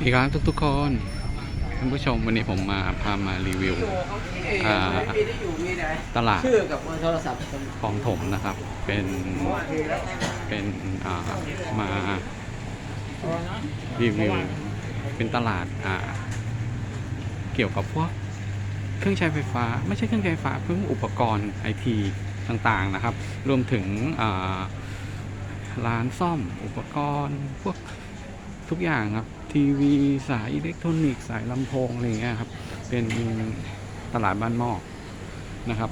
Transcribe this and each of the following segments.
ดีครับทุกๆคนท่านผู้ชมวันนี้ผมมาพามารีวิว อ่า ตลาดชื่อกับเบอร์โทรศัพท์คลองถมนะครับ เป็นเป็นอ่ามารีวิวเป็นตลาดอ่าเกี่ยวกับพวกเครื่องใช้ไฟฟ้า ไม่ใช่เครื่องใช้ไฟฟ้าเพิ่งอุปกรณ์ไอทีต่างๆนะครับ รวมถึงอ่าร้านซ่อมอุปกรณ์พวกทุกอย่างครับ ทีวี สายอิเล็กทรอนิกส์สายลำโพงอะไรเงี้ยครับ เป็นตลาดบ้านหม้อนะครับ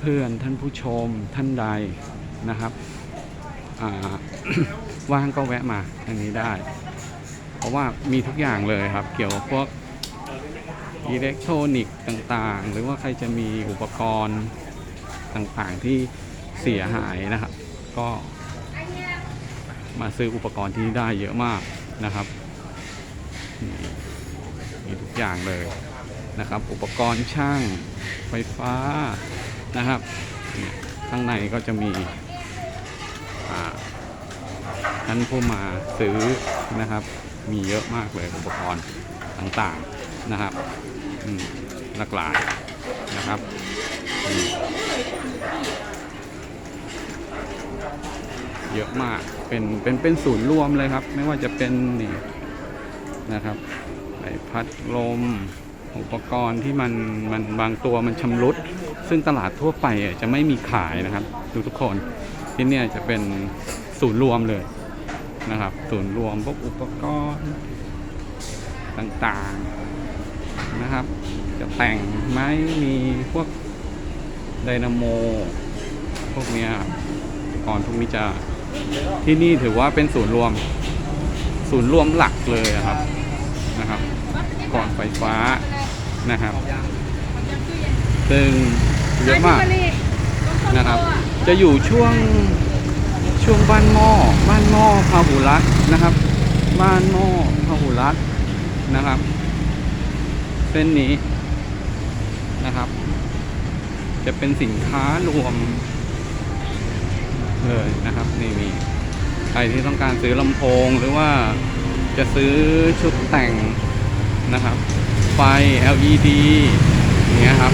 เพื่อนๆ ท่านผู้ชมท่านใดนะครับว่างก็แวะมาทางนี้ได้ เพราะว่ามีทุกอย่างเลยครับ เกี่ยวกับพวกอิเล็กทรอนิกส์ต่างๆ หรือว่าใครจะมีอุปกรณ์ต่างๆที่เสียหายนะครับ ก็มาซื้ออุปกรณ์ที่นี่ได้เยอะมาก นะครับมีทุกอย่างเลยนะครับ อุปกรณ์ช่างไฟฟ้านะครับ ข้างในก็จะมีท่านผู้มาซื้อนะครับ มีเยอะมากเลยอุปกรณ์ต่างๆนะครับหลากหลายนะครับอืม เยอะมาก เป็นเป็นเป็นศูนย์รวมเลยครับ ไม่ว่าจะเป็นนี่นะครับไอพัดลมอุปกรณ์ที่มันมันบางตัวมันชำรุด ซึ่งตลาดทั่วไปจะไม่มีขายนะครับ ดูทุกคนที่เนี่ยจะเป็นศูนย์รวมเลยนะครับ ศูนย์รวมพวกอุปกรณ์ต่างๆนะครับ จะแต่งไหมมีพวกไดนาโม พวกเนี้ยครับอุกรณ์พวกนี้จะ ที่นี่ถือว่าเป็นศูนย์รวม ศูนย์รวมหลักเลยอะครับนะครับ ก่อนไฟฟ้านะครับ ซึ่งเยอะมากนะครับ จะอยู่ช่วงช่วงบ้านหม้อบ้านหม้อพาหุรัตนะครับ บ้านหม้อพาหุรัตน์นะครับเส้นนี้นะครับ จะเป็นสินค้ารวม เลยนะครับนี่มีใครที่ต้องการซื้อลำโพงหรือว่าจะซื้อชุดแต่งนะครับ ไฟ LED อย่างเงี้ยครับ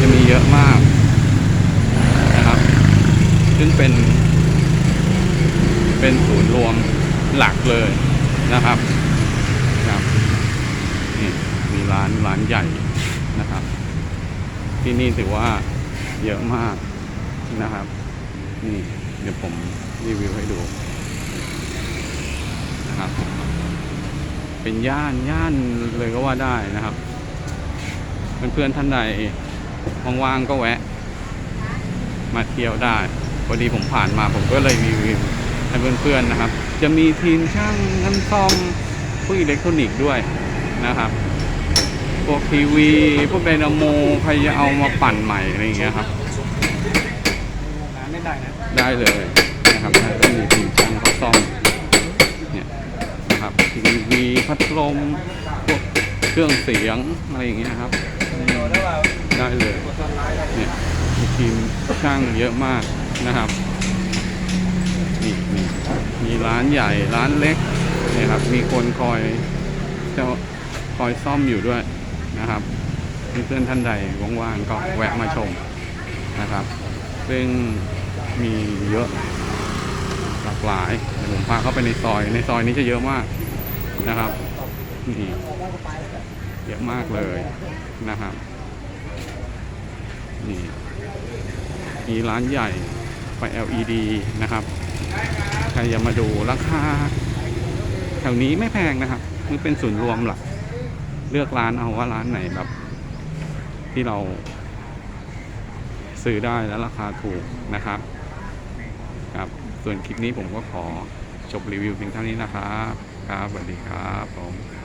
จะมีเยอะมากนะครับ ซึ่งเป็น เป็นศูนย์รวมหลักเลยนะครับครับนี่มีร้านร้านใหญ่นะครับ ที่นี่ถือว่าเยอะมากนะครับนี่ เดี๋ยวผมรีวิวให้ดูนะครับเป็นย่านย่านเลยก็ว่าได้นะครับ เพื่อนๆท่านใดว่างๆก็แวะ มาเที่ยวได้พอดีผมผ่านมาผมก็เลยรีวิวให้เพื่อนๆนะครับ จะมีทีมช่างน้ำซ่อมพวกอิเล็กทรอนิกส์ด้วยนะครับพวกทีวี พวกไดนาโมใครจะเอามาปั่นใหม่อะไรอย่างเงี้ยครับ ได้เลยนะครับแล้วก็มีทีมช่างเขาซ่อมเนี่ยนะครับทีวีพัดลมพวกเครื่องเสียงอะไรอย่างเงี้ยครับ ได้เลยเนี่ยมีทีมช่างเยอะมากนะครับนี่มีมีร้านใหญ่ร้านเล็กเนี่ยครับมีคนคอยจะคอยซ่อมอยู่ด้วยนะครับเพื่อนท่านใดว่างๆก็แวะมาชมนะครับ ซึ่ง มีเยอะหลากหลายเดี๋ยวผมพาเข้าไปในซอย ในซอยนี้จะเยอะมากนะครับนี่เยอะมากเลยนะครับนี่มีร้านใหญ่ไฟ LED นะครับ ใครจะมาดูราคา แถวนี้ไม่แพงนะครับ มันเป็นศูนย์รวมหลัก เลือกร้านเอาว่าร้านไหนแบบ ที่เราซื้อได้แล้วราคาถูกนะครับ ครับ ส่วนคลิปนี้ผมก็ขอจบรีวิวเพียงเท่านี้นะครับ ครับสวัสดีครับผม